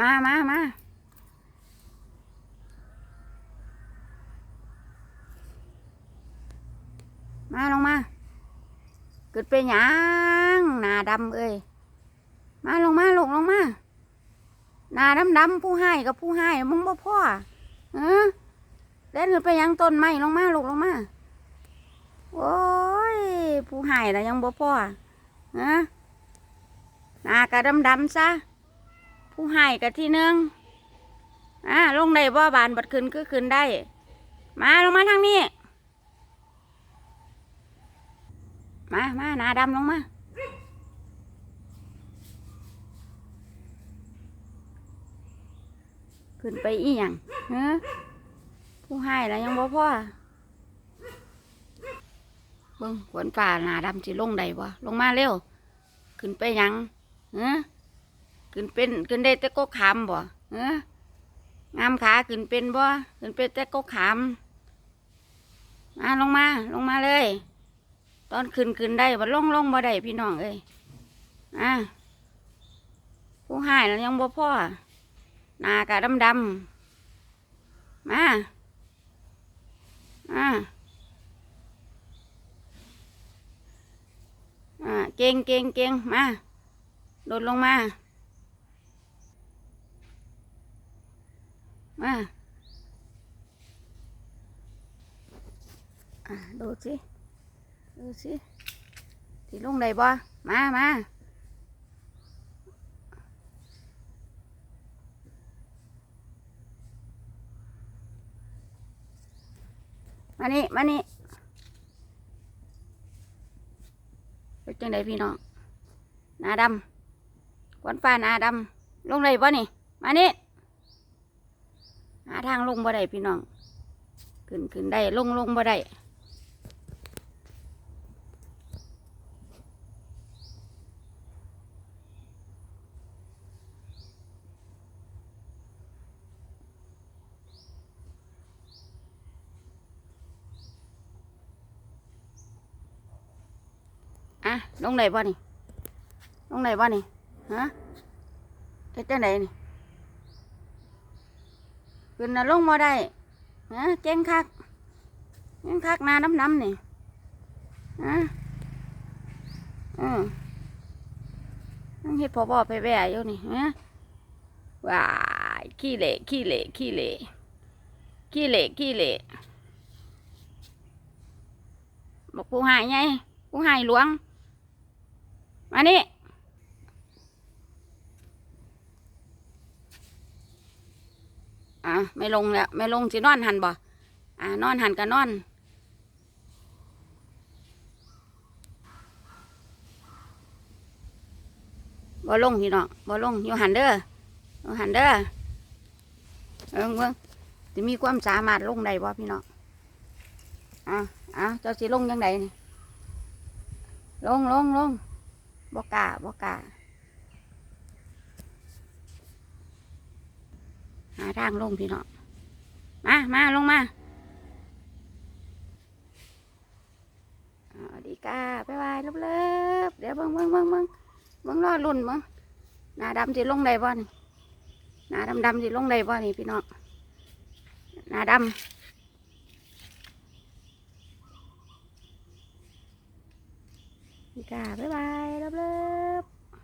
มามามามาลงมาเกิดเป็นหยังหนาดำเอ้ยมาลงมาลงลงมาหนาดำดำผู้ให้กับผู้ให้มึงบ่พ่อเออเล่นขึ้นไปยังต้นไม้ลงมาลงลงมาโอ้ยผู้ให้แล้วยังบ่พ่อเออหนากระดำดำซะ ผู้ให้กับที่หนึ่งอ่าลงได้บ่บานบัดขึ้นคือขึ้นได้ มาลงมาทางนี้ มามาหนาดำลงมาขึ้นไปอีหยังเฮ้ผู้ให้แล้วยังบ่พ่อเบิ่งขวนฝ่าหนาดำสิลงได้บ่ลงมาเร็ว ขึ้นไปยังเฮ้ ขึ้นเป็นขึ้นได้แต่ก็ขามบ่เฮ้งามขาขึ้นเป็นบ่ขึ้นเป็นแต่ก็ขามมาลงมาลงมาเลย ตอนขึ้นขึ้นได้บ่ลงลงบ่ได้พี่น้องเอ้ยอะผู้ให้แล้วยังบ่พ่อหน้ากะดำดำมาอะอะเก่งเก่งเก่งมาโดดลงมา มาอะดูสิดูสิที่ลงได้บ่มามามานี่มานี่เป็นจังไดพี่น้องหน้าดำควันฟ้าหน้าดำลงได้บ่นี่ มานี่ หาทางลงบ่ได้พี่น้อง ขึ้นขึ้นได้ลงลงบ่ได้อะลงได้บ่นี่ลงได้บ่นี่ฮะเฮ็ดจังไดนี่ ขึ้นนะลงมาได้ฮะเจ๊งคักเจ๊งคักนาน้ำน้ำนี่ฮะอืมเฮ็ดพอบ่ไปแว่อยู่นี่ฮะว้ายขี้เล่ขี้เล่ขี้เล่ขี้เล่ขี้เล่บอกผู้หายไงผู้หายหลวงมานี่ อะไม่ลงแล้วไม่ลงสินอนหันบ่อ่านอนหันก็นอนบ่ลงพี่น้องบ่ลงอยู่หันเด้ออยู่หันเด้อเออเบิ่งจะมีความสามารถลงได้บ่พี่น้องอะอะเจ้าสิลงยังไงนี่ลงลงลงบ่กล้าบ่กล้าหา ทางลงพี่น้องมามาลงมาเอดีกาไปบายเลิบเดี๋ยวเบิ่งเบิ่งเบิ่งเบิ่งเบิ่งรอรุ่นเบิ่งหน้าดำสิลงได้บ่นี่หน้าดำดำสิลงได้บ่นี่พี่น้องหน้าดำดีกาไปบายเลิบ